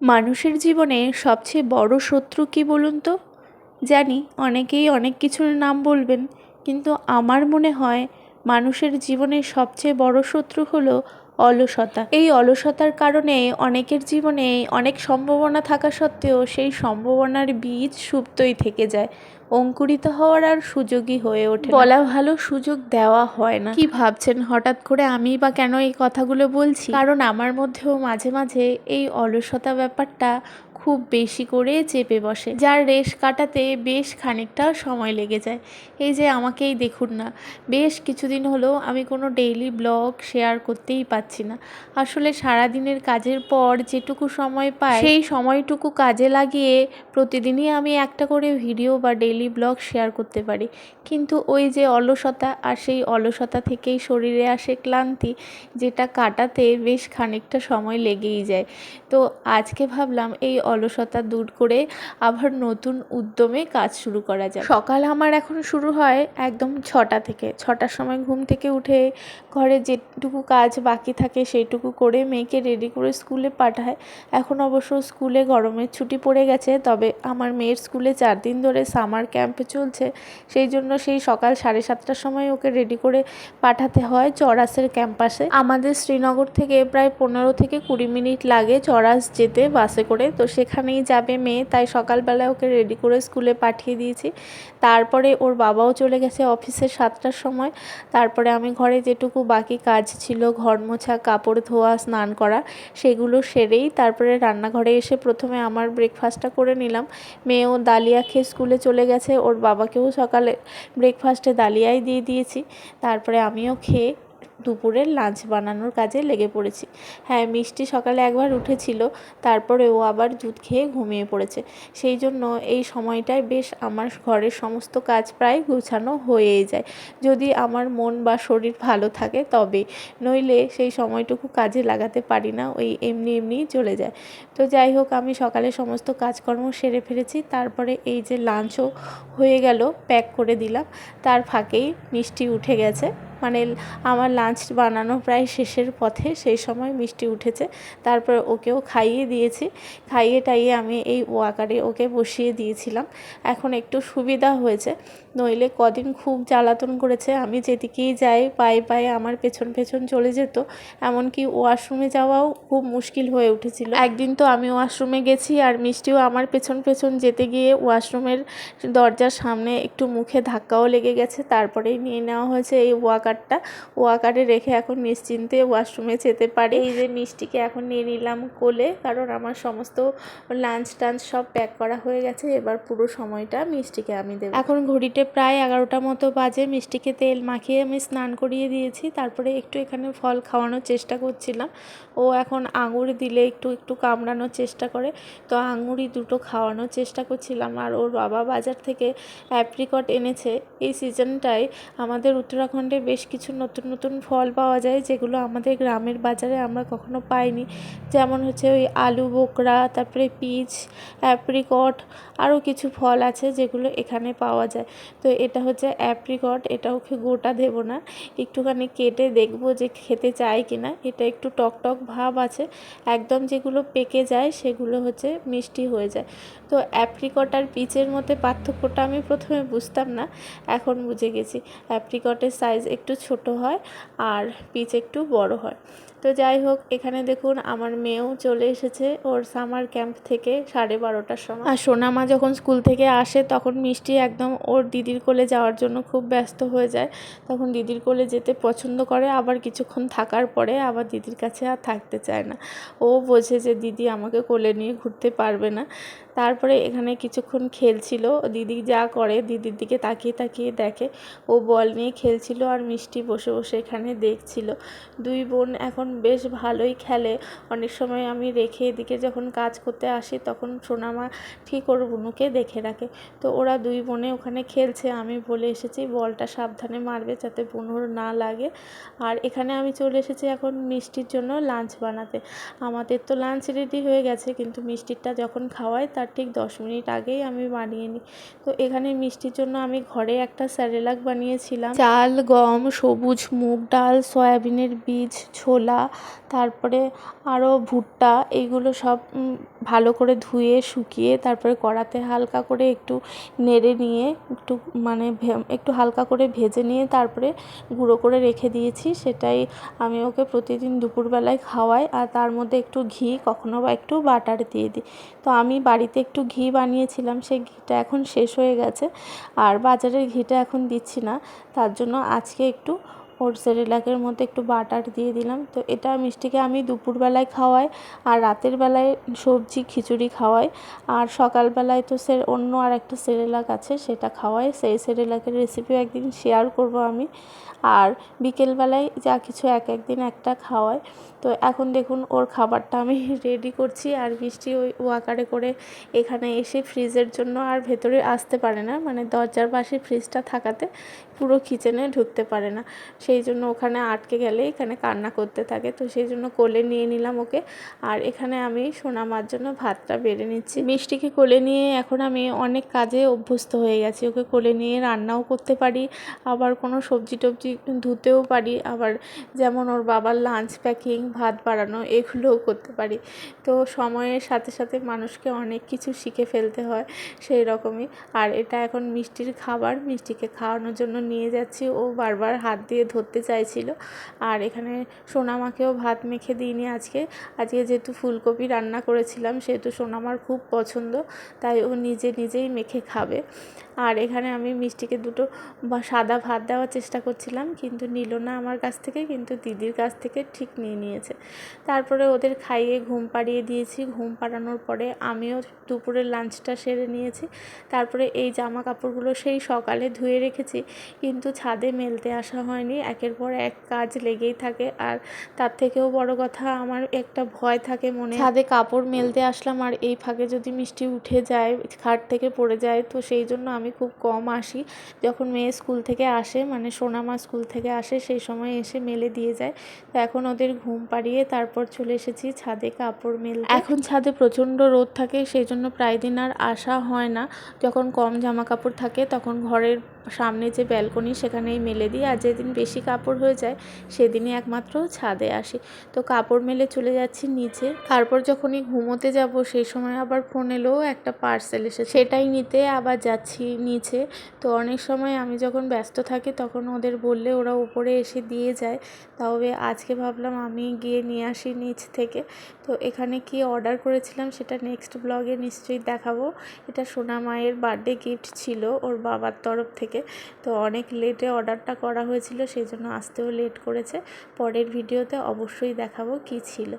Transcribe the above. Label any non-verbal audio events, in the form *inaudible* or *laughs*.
মানুষের জীবনে সবচেয়ে বড় শত্রু কী বলুন তো? জানি, অনেকেই অনেক কিছুর নাম বলবেন, কিন্তু আমার মনে হয় মানুষের জীবনে সবচেয়ে বড় শত্রু হলো অলসতা। এই অলসতার কারণে অনেকের জীবনে অনেক সম্ভাবনা থাকা সত্ত্বেও সেই সম্ভাবনার বীজ সুপ্তই থেকে যায়। অঙ্কুরিত হওয়ার আর সুযোগই হয়ে ওঠে বলা ভালো সুযোগ দেওয়া হয় না। কি ভাবছেন? হঠাৎ করে আমি বা কেন এই কথাগুলো বলছি? কারণ আমার মধ্যেও মাঝে মাঝে এই অলসতা ব্যাপারটা খুব বেশি করে চেপে বসে। যার রেশ কাটাতে বেশ খানিকটা সময় লেগে যায়। এই যে আমাকেই দেখুন না। বেশ কিছুদিন হলো আমি কোনো ডেইলি ব্লগ শেয়ার করতেই পাচ্ছি না। আসলে সারাদিনের কাজের পর যেটুকু সময় পাই সেই সময়টুকু কাজে লাগিয়ে প্রতিদিনই আমি একটা করে ভিডিও বা ডেইলি ব্লগ শেয়ার করতে পারি। কিন্তু ওই যে অলসতা আর সেই অলসতা থেকেই শরীরে আসে ক্লান্তি, যেটা কাটাতে বেশ খানিকটা সময় লেগেই যায়। তো আজকে ভাবলাম এই অলসতা দূর করে আবার নতুন উদ্যমে কাজ শুরু করা যায় সকাল আমার এখন শুরু হয় একদম ছটা থেকে। ছটার সময় ঘুম থেকে উঠে ঘরে যেটুকু কাজ বাকি থাকে সেইটুকু করে মেয়েকে রেডি করে স্কুলে পাঠায়। এখন অবশ্য স্কুলে গরমের ছুটি পড়ে গেছে, তবে আমার মেয়ের স্কুলে চার দিন ধরে সামার ক্যাম্পে চলছে। সেই জন্য সেই সকাল সাড়ে সাতটার সময় ওকে রেডি করে পাঠাতে হয় চরাসের ক্যাম্পাসে। আমাদের শ্রীনগর থেকে প্রায় পনেরো থেকে কুড়ি মিনিট লাগে চরাস যেতে বাসে করে। তো সেখানেই যাবে মেয়ে, তাই সকালবেলায় ওকে রেডি করে স্কুলে পাঠিয়ে দিয়েছি। তারপরে ওর বাবাও চলে গেছে অফিসে সাতটার সময়। তারপরে আমি ঘরে যেটুকু বাকি কাজ ছিল, ঘর মোছা, কাপড় ধোয়া, স্নান করা, সেগুলো সেরেই তারপরে রান্নাঘরে এসে প্রথমে আমার ব্রেকফাস্টটা করে নিলাম। মেয়েও দালিয়া খেয়ে স্কুলে চলে গেছে। ওর বাবাকেও সকালে ব্রেকফাস্টে দালিয়াই দিয়ে দিয়েছি। তারপরে আমিও খেয়ে দুপুরের লাঞ্চ বানানোর কাজে লেগে পড়েছি। হ্যাঁ মিষ্টি সকালে একবার উঠেছিল, তারপরে ও আবার দুধ খেয়ে ঘুমিয়ে পড়েছে। সেই জন্য এই সময়টায় বেশ আমার ঘরের সমস্ত কাজ প্রায় গুছানো হয়েই যায়। যদি আমার মন বা শরীর ভালো থাকে তবে, নইলে সেই সময়টুকু কাজে লাগাতে পারি না, ওই এমনি এমনিই চলে যায়। তো যাই হোক, আমি সকালে সমস্ত কাজকর্ম সেরে ফেলেছি, তারপরে এই যে লাঞ্চও হয়ে গেল প্যাক করে দিলাম। তার ফাঁকেই মিষ্টি উঠে গেছে। মানে আমার লাঞ্চ বানানো প্রায় শেষের পথে সেই সময় মিষ্টি উঠেছে। তারপর ওকেও খাইয়ে দিয়েছি। খাইয়ে টাইয়ে আমি এই ওয়াকারে ওকে বসিয়ে দিয়েছিলাম। এখন একটু সুবিধা হয়েছে। নইলে কদিন খুব জ্বালাতন করেছে। আমি যেদিকেই যাই, পায়ে পায়ে আমার পেছন পেছন চলে যেত। এমনকি ওয়াশরুমে যাওয়াও খুব মুশকিল হয়ে উঠেছিল। একদিন তো আমি ওয়াশরুমে গেছি আর মিষ্টিও আমার পেছন পেছন যেতে গিয়ে ওয়াশরুমের দরজার সামনে একটু মুখে ধাক্কাও লেগে গেছে। তারপরেই নিয়ে নেওয়া হয়েছে এই ওয়াকারটা ওয়াকারে রেখে এখন নিশ্চিন্তে ওয়াশরুমে যেতে পারি। এই যে মিষ্টিকে এখন নিয়ে নিলাম কোলে কারণ আমার সমস্ত লাঞ্চ টাঞ্চ সব প্যাক করা হয়ে গেছে। এবার পুরো সময়টা মিষ্টিকে আমি দেবো। এখন ঘড়িতে প্রায় এগারোটা মতো বাজে। মিষ্টিকে তেল মাখিয়ে আমি স্নান করিয়ে দিয়েছি। তারপরে একটু এখানে ফল খাওয়ানোর চেষ্টা করছিলাম। ও এখন আঙুর দিলে একটু একটু কামড়ানোর চেষ্টা করে। তো আঙুরই দুটো খাওয়ানোর চেষ্টা করছিলাম। আর ওর বাবা বাজার থেকে অ্যাপ্রিকট এনেছে। এই সিজনটায় আমাদের উত্তরাখণ্ডে বেশ কিছু নতুন নতুন ফল পাওয়া যায়, যেগুলো আমাদের গ্রামের বাজারে আমরা কখনো পাইনি। যেমন হচ্ছে ওই আলু, বোকরা, তারপরে পিচ, অ্যাপ্রিকট, আরও কিছু ফল আছে যেগুলো এখানে পাওয়া যায়। তো এটা হচ্ছে অ্যাপ্রিকট এটা ওকে গোটা দেব না। একটুখানি কেটে দেখব যে খেতে চায় কি না। এটা একটু টক টক ভাব আছে, একদম যেগুলো পেকে যায় সেগুলো হচ্ছে মিষ্টি হয়ে যায়। তো অ্যাপ্রিকট আর পিচের মধ্যে পার্থক্যটা আমি প্রথমে বুঝতাম না, এখন বুঝে গেছি। অ্যাপ্রিকটের সাইজ একটু ছোট হয় আর পিচ একটু বড় হয়। তো যাই হোক, এখানে দেখুন আমার মেয়েও চলে এসেছে ওর সামার ক্যাম্প থেকে সাড়ে বারোটার সময়। আর সোনামা যখন স্কুল থেকে আসে তখন মিষ্টি একদম ওর দিদির কোলে যাওয়ার জন্য খুব ব্যস্ত হয়ে যায়। তখন দিদির কোলে যেতে পছন্দ করে, আবার কিছুক্ষণ থাকার পরে আবার দিদির কাছে আর থাকতে চায় না। ও বোঝে যে দিদি আমাকে কোলে নিয়ে ঘুরতে পারবে না। তারপরে এখানে কিছুক্ষণ খেলছিল। দিদি যা করে, দিদির দিকে তাকিয়ে তাকিয়ে দেখে। ও বল নিয়ে খেলছিল আর মিষ্টি বসে বসে এখানে দেখছিল। দুই বোন এখন বেশ ভালোই খেলে। অনেক সময় আমি রেখে এদিকে যখন কাজ করতে আসি তখন সোনামা ঠিক ওর বুনুকে দেখে রাখে। তো ওরা দুই বোনে ওখানে খেলছে। আমি বলে এসেছি, বলটা সাবধানে মারবে যাতে বুনুর না লাগে। আর এখানে আমি চলে এসেছি এখন মিষ্টির জন্য লাঞ্চ বানাতে। আমাদের তো লাঞ্চ রেডি হয়ে গেছে, কিন্তু মিষ্টিরটা যখন খাওয়াই তার ঠিক দশ মিনিট আগেই আমি বানিয়ে নিই। তো এখানে মিষ্টির জন্য আমি ঘরে একটা স্যারেলাক বানিয়েছিলাম। চাল, গম, সবুজ মুগ ডাল, সয়াবিনের বীজ, ছোলা, তারপরে আরও ভুট্টা এইগুলো সব ভালো করে ধুয়ে, শুকিয়ে, তারপরে কড়াতে হালকা করে একটু নেড়ে নিয়ে, একটু মানে একটু হালকা করে ভেজে নিয়ে তারপরে গুঁড়ো করে রেখে দিয়েছি। সেটাই আমি ওকে প্রতিদিন দুপুরবেলায় খাওয়াই আর তার মধ্যে একটু ঘি, কখনো বা একটু বাটার দিয়ে দিই। তো আমি বাড়িতে একটু ঘি বানিয়েছিলাম, সেই ঘিটা এখন শেষ হয়ে গেছে। আর বাজারের ঘিটা এখন দিচ্ছি না, তার জন্য আজকে একটু ওর সেরেলাকের মধ্যে একটু বাটার দিয়ে দিলাম। তো এটা মিষ্টিকে আমি দুপুরবেলায় খাওয়াই আর রাতের বেলায় সবজি, খিচুড়ি খাওয়াই। আর সকালবেলায় তো সে অন্য আর একটা সেরেলাক আছে, সেটা খাওয়াই। সেই সেরেলাকের রেসিপিও একদিন শেয়ার করব আমি। আর বিকেলবেলায় যা কিছু এক একদিন একটা খাওয়াই। তো এখন দেখুন ওর খাবারটা আমি *laughs* রেডি করছি আর মিষ্টি ওই ওয়াকারে করে এখানে এসে ফ্রিজের জন্য আর ভেতরে আসতে পারে না। মানে দরজার পাশে ফ্রিজটা থাকাতে পুরো কিচেনে ঢুকতে পারে না। সেই জন্য ওখানে আটকে গেলে এখানে কান্না করতে থাকে। তো সেই জন্য কোলে নিয়ে নিলাম ওকে। আর এখানে আমি সোনামার জন্য ভাতটা বেড়ে নিচ্ছি। মিষ্টিকে কোলে নিয়ে এখন আমি অনেক কাজে অভ্যস্ত হয়ে গেছি। ওকে কোলে নিয়ে রান্নাও করতে পারি, আবার কোনো সবজি টবজি ধুতেও পারি। আবার যেমন ওর বাবার লাঞ্চ প্যাকিং ভাত বাড়ানো, এগুলোও করতে পারি। তো সময়ের সাথে সাথে মানুষকে অনেক কিছু শিখে ফেলতে হয় সেই রকমই। আর এটা এখন মিষ্টির খাবার, মিষ্টিকে খাওয়ানোর জন্য নিয়ে যাচ্ছি। ও বারবার হাত দিয়ে ধরতে চাইছিল। আর এখানে সোনামাকেও ভাত মেখে দিইনি আজকে। আজকে যেহেতু ফুলকপি রান্না করেছিলাম, সেহেতু সোনামার খুব পছন্দ, তাই ও নিজে নিজেই মেখে খাবে। আর এখানে আমি মিষ্টিকে দুটো সাদা ভাত দেওয়ার চেষ্টা করছিলাম, কিন্তু নিল না আমার কাছ থেকে, কিন্তু দিদির কাছ থেকে ঠিক নিয়ে নিয়ে নিয়েছে তারপরে ওদের খাইয়ে ঘুম পাড়িয়ে দিয়েছি। ঘুম পাড়ানোর পরে আমিও দুপুরের লাঞ্চটা সেরে নিয়েছি। তারপরে এই জামা কাপড়গুলো সেই সকালে ধুয়ে রেখেছি। কিন্তু ছাদে মেলতে আসা হয়নি। একের পর এক কাজ লেগেই থাকে। আর তার থেকেও বড় কথা, আমার একটা ভয় থাকে মনে। ছাদে কাপড় মেলতে আসলাম আর এই ফাঁকে যদি মিষ্টি উঠে যায়, খাট থেকে পড়ে যায়, তো সেই জন্য আমি খুব কম আসি। যখন মেয়ে স্কুল থেকে আসে মানে সোনামা স্কুল থেকে আসে, সেই সময় এসে মেলে দিয়ে যায়। তো এখন ওদের ঘুম পাড়িয়ে তারপর চলে এসেছি ছাদে কাপড় মেল এখন ছাদে প্রচণ্ড রোদ থাকে, সেই জন্য প্রায় দিন আর আসা হয় না। যখন কম জামা কাপড় থাকে, তখন ঘরের সামনে যে ব্যালকনি সেখানেই মেলে দিই। আর যেদিন বেশি কাপড় হয়ে যায়, সেদিনই একমাত্র ছাদে আসি। তো কাপড় মেলে চলে যাচ্ছি নিচে। তারপর যখনই ঘুমোতে যাব, সেই সময় আবার ফোন এলো, একটা পার্সেল এসে সেটাই নিতে আবার যাচ্ছি নিচে। তো অনেক সময় আমি যখন ব্যস্ত থাকি, তখন ওদের বললে ওরা উপরে এসে দিয়ে যায়। তবে আজকে ভাবলাম আমি গিয়ে নিয়ে আসি নিচ থেকে। তো এখানে কি অর্ডার করেছিলাম সেটা নেক্সট ব্লগে নিশ্চয়ই দেখাবো। এটা সোনা মায়ের বার্থডে গিফট ছিল ওর বাবার তরফ থেকে। তো অনেক লেটে অর্ডারটা করা হয়েছিল, সেই জন্য আসতেও লেট করেছে। পরের ভিডিওতে অবশ্যই দেখাবো কি ছিল।